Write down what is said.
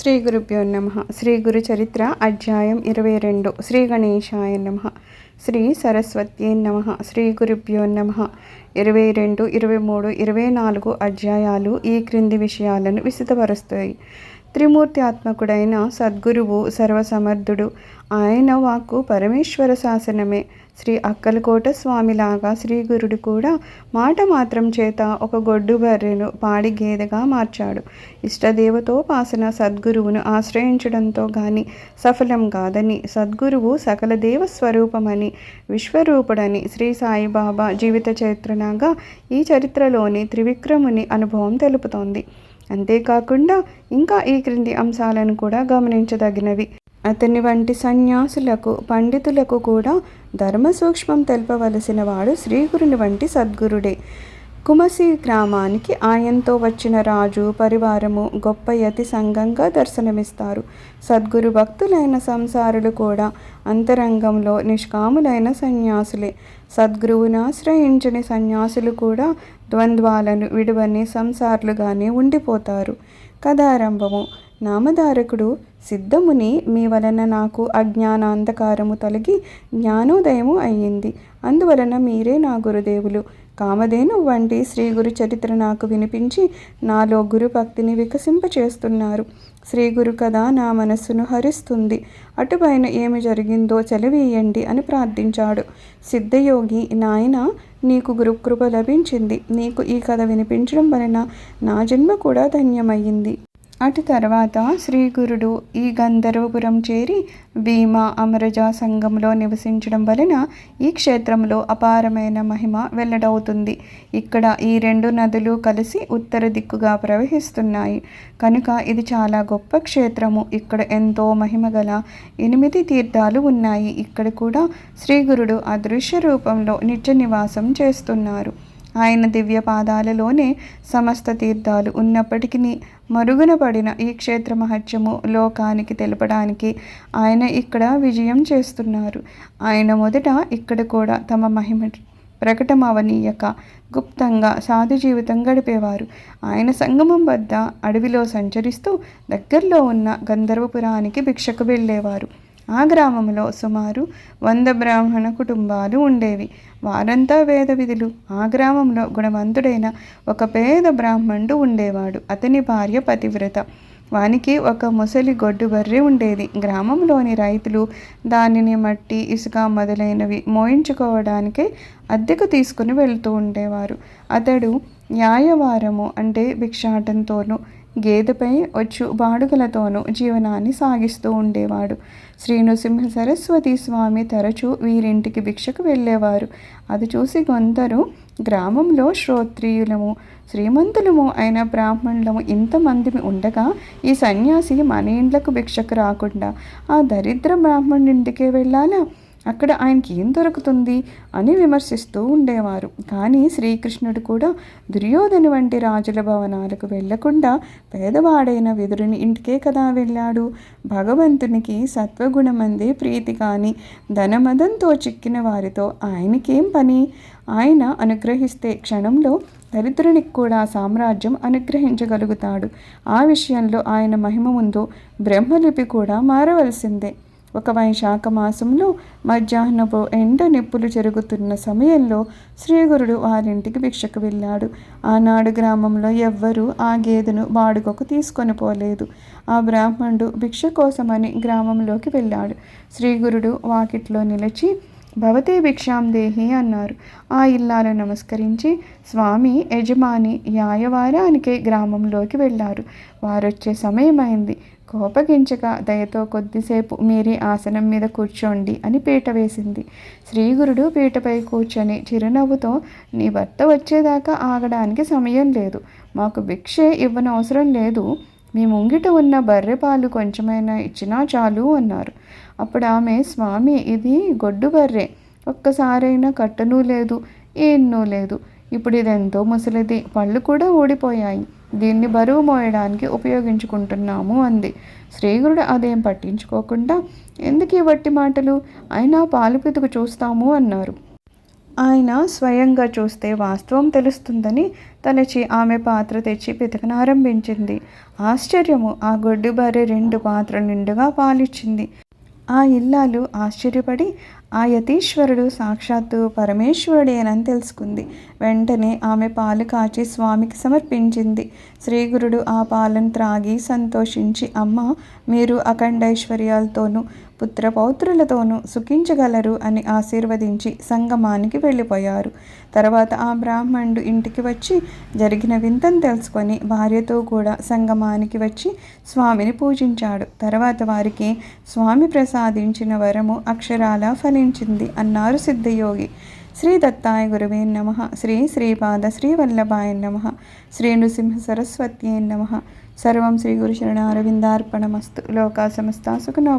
శ్రీ గురుభ్యో నమ. శ్రీ గురు చరిత్ర అధ్యాయం ఇరవై రెండు. శ్రీ గణేశాయ నమ. శ్రీ సరస్వతి నమ. శ్రీ గురుభ్యో నమ. ఇరవై రెండు ఇరవై మూడు ఇరవై నాలుగు అధ్యాయాలు ఈ క్రింది విషయాలను విసితపరుస్తాయి త్రిమూర్తి ఆత్మకుడైన సద్గురువు సర్వసమర్థుడు. ఆయన వాక్కు పరమేశ్వర శాసనమే. శ్రీ అక్కలకోట స్వామిలాగా శ్రీ గురుడు కూడా మాట మాత్రం చేత ఒక గొడ్డు బర్రెను పాడి గేదెగా మార్చాడు. ఇష్టదేవతోపాసన సద్గురువును ఆశ్రయించడంతో గాని సఫలం కాదని సద్గురువు సకల దేవ స్వరూపమని విశ్వరూపుడని శ్రీ సాయిబాబా జీవిత చరిత్రలాగా ఈ చరిత్రలోని త్రివిక్రముని అనుభవం తెలుపుతోంది. అంతేకాకుండా ఇంకా ఈ క్రింది అంశాలను కూడా గమనించదగినవి. అతని వంటి సన్యాసులకు పండితులకు కూడా ధర్మ సూక్ష్మం తెలపవలసిన వాడు శ్రీగురుని వంటి సద్గురుడే. కుమసి గ్రామానికి ఆయనతో వచ్చిన రాజు పరివారము గొప్ప యతి సంఘంగా దర్శనమిస్తారు. సద్గురు భక్తులైన సంసారులు కూడా అంతరంగంలో నిష్కాములైన సన్యాసులే. సద్గురువును ఆశ్రయించని సన్యాసులు కూడా ద్వంద్వాలను విడువని సంసారులుగానే ఉండిపోతారు. కథారంభము. నామధారకుడు సిద్ధముని మీ వలన నాకు అజ్ఞానాంధకారము తొలగి జ్ఞానోదయము అయ్యింది. అందువలన మీరే నా గురుదేవులు. కామధేను వంటి శ్రీ గురు చరిత్ర నాకు వినిపించి నాలో గురుభక్తిని వికసింపచేస్తున్నారు. శ్రీ గురు కథ నా మనస్సును హరిస్తుంది. అటుపైన ఏమి జరిగిందో చలివేయండి అని ప్రార్థించాడు. సిద్ధయోగి నాయన నీకు గురుకృప లభించింది. నీకు ఈ కథ వినిపించడం వలన నా జన్మ కూడా ధన్యమయ్యింది. అటు తర్వాత శ్రీ గురుడు ఈ గంధర్వపురం చేరి భీమ అమరజ సంఘంలో నివసించడం వలన ఈ క్షేత్రంలో అపారమైన మహిమ వెల్లడవుతుంది. ఇక్కడ ఈ రెండు నదులు కలిసి ఉత్తర దిక్కుగా ప్రవహిస్తున్నాయి. కనుక ఇది చాలా గొప్ప క్షేత్రము. ఇక్కడ ఎంతో మహిమ గల ఎనిమిది తీర్థాలు ఉన్నాయి. ఇక్కడ కూడా శ్రీ గురుడు అదృశ్య రూపంలో నిత్య నివాసం చేస్తున్నారు. ఆయన దివ్య పాదాలలోనే సమస్త తీర్థాలు ఉన్నప్పటికీ మరుగున పడిన ఈ క్షేత్ర మహత్యము లోకానికి తెలపడానికి ఆయన ఇక్కడ విజయం చేస్తున్నారు. ఆయన మొదట ఇక్కడ కూడా తమ మహిమ ప్రకటమవనీయక గుప్తంగా సాధు జీవితం గడిపేవారు. ఆయన సంగమం వద్ద అడవిలో సంచరిస్తూ దగ్గరలో ఉన్న గంధర్వపురానికి భిక్షకు వెళ్ళేవారు. ఆ గ్రామంలో సుమారు వంద బ్రాహ్మణ కుటుంబాలు ఉండేవి. వారంతా వేద విధులు. ఆ గ్రామంలో గుణవంతుడైన ఒక పేద బ్రాహ్మణుడు ఉండేవాడు. అతని భార్య పతివ్రత. వానికి ఒక ముసలి గొడ్డు బర్రె ఉండేది. గ్రామంలోని రైతులు దానిని మట్టి ఇసుక మొదలైనవి మోయించుకోవడానికి అద్దెకు తీసుకుని వెళ్తూ ఉండేవారు. అతడు న్యాయవారము అంటే భిక్షాటంతోనూ గేదెపై వచ్చు బాడుగలతోనూ జీవనాన్ని సాగిస్తూ ఉండేవాడు. శ్రీ నృసింహ సరస్వతి స్వామి తరచూ వీరింటికి భిక్షకు వెళ్ళేవారు. అది చూసి కొందరు గ్రామంలో శ్రోత్రియులము శ్రీమంతులము అయిన బ్రాహ్మణులము ఇంతమంది ఉండగా ఈ సన్యాసి మన ఇండ్లకు భిక్షకు రాకుండా ఆ దరిద్ర బ్రాహ్మణుడింటికే వెళ్ళాలా? అక్కడ ఆయనకి ఏం దొరుకుతుంది అని విమర్శిస్తూ ఉండేవారు. కానీ శ్రీకృష్ణుడు కూడా దుర్యోధన వంటి రాజుల భవనాలకు వెళ్ళకుండా పేదవాడైన విదురుని ఇంటికే కదా వెళ్ళాడు. భగవంతునికి సత్వగుణమందే ప్రీతి కానీ ధనమదంతో చిక్కిన వారితో ఆయనకేం పని? ఆయన అనుగ్రహిస్తే క్షణంలో దరిద్రునికి కూడా సామ్రాజ్యం అనుగ్రహించగలుగుతాడు. ఆ విషయంలో ఆయన మహిమ ముందు బ్రహ్మలిపి కూడా మారవలసిందే. ఒక వైశాఖ మాసంలో మధ్యాహ్నపు ఎండ నిప్పులు జరుగుతున్న సమయంలో శ్రీగురుడు వారింటికి భిక్షకు వెళ్ళాడు. ఆనాడు గ్రామంలో ఎవ్వరూ ఆ గేదెను బాడుగకు తీసుకొని పోలేదు. ఆ బ్రాహ్మణుడు భిక్ష కోసమని గ్రామంలోకి వెళ్ళాడు. శ్రీగురుడు వాకిట్లో నిలిచి భవతే భిక్షాం దేహి అన్నారు. ఆ ఇల్లాలు నమస్కరించి స్వామి యజమాని యాయవారానికే గ్రామంలోకి వెళ్ళారు. వారొచ్చే సమయమైంది. కోపగించక దయతో కొద్దిసేపు మీరే ఆసనం మీద కూర్చోండి అని పీట వేసింది. శ్రీగురుడు పీటపై కూర్చొని చిరునవ్వుతో నీ భర్త వచ్చేదాకా ఆగడానికి సమయం లేదు. మాకు భిక్షే ఇవ్వనవసరం లేదు. మీ ముంగిట ఉన్న బర్రె పాలు కొంచెమైనా ఇచ్చినా చాలు అన్నారు. అప్పుడు ఆమె స్వామి ఇది గొడ్డు బర్రె. ఒక్కసారైనా కట్టను లేదు ఏన్నూ లేదు. ఇప్పుడు ఇదెంతో ముసలిది. పళ్ళు కూడా ఊడిపోయాయి. దీన్ని బరువు మోయడానికి ఉపయోగించుకుంటున్నాము అంది. శ్రీగురుడు అదేం పట్టించుకోకుండా ఎందుకు ఈ వట్టి మాటలు? అయినా పాలు పితుకు చూస్తాము అన్నారు. ఆయన స్వయంగా చూస్తే వాస్తవం తెలుస్తుందని తలచి ఆమె పాత్ర తెచ్చి పితకనారంభించింది ఆశ్చర్యము ఆ గొడ్డు భార్య రెండు పాత్రలు నిండుగా పాలిచ్చింది. ఆ ఇల్లాలు ఆశ్చర్యపడి ఆ యతీశ్వరుడు సాక్షాత్తు పరమేశ్వరుడేనని తెలుసుకుంది. వెంటనే ఆమె పాలు కాచి స్వామికి సమర్పించింది. శ్రీగురుడు ఆ పాలను త్రాగి సంతోషించి అమ్మ మీరు అఖండైశ్వర్యాలతోనూ పుత్రపౌత్రులతోనూ సుఖించగలరు అని ఆశీర్వదించి సంగమానికి వెళ్ళిపోయారు. తర్వాత ఆ బ్రాహ్మణుడు ఇంటికి వచ్చి జరిగిన వింతను తెలుసుకొని భార్యతో కూడా సంగమానికి వచ్చి స్వామిని పూజించాడు. తర్వాత వారికి స్వామి ప్రసాదించిన వరము అక్షరాల ఫలించింది అన్నారు సిద్ధయోగి. శ్రీ దత్తాయ గురువే నమ శ్రీ శ్రీపాద శ్రీవల్లభాయ నమ శ్రీ నృసింహ సరస్వత్యే నమ సర్వం శ్రీ గురు శరణారవిందార్పణమస్తు లోకా సమస్త సుఖనో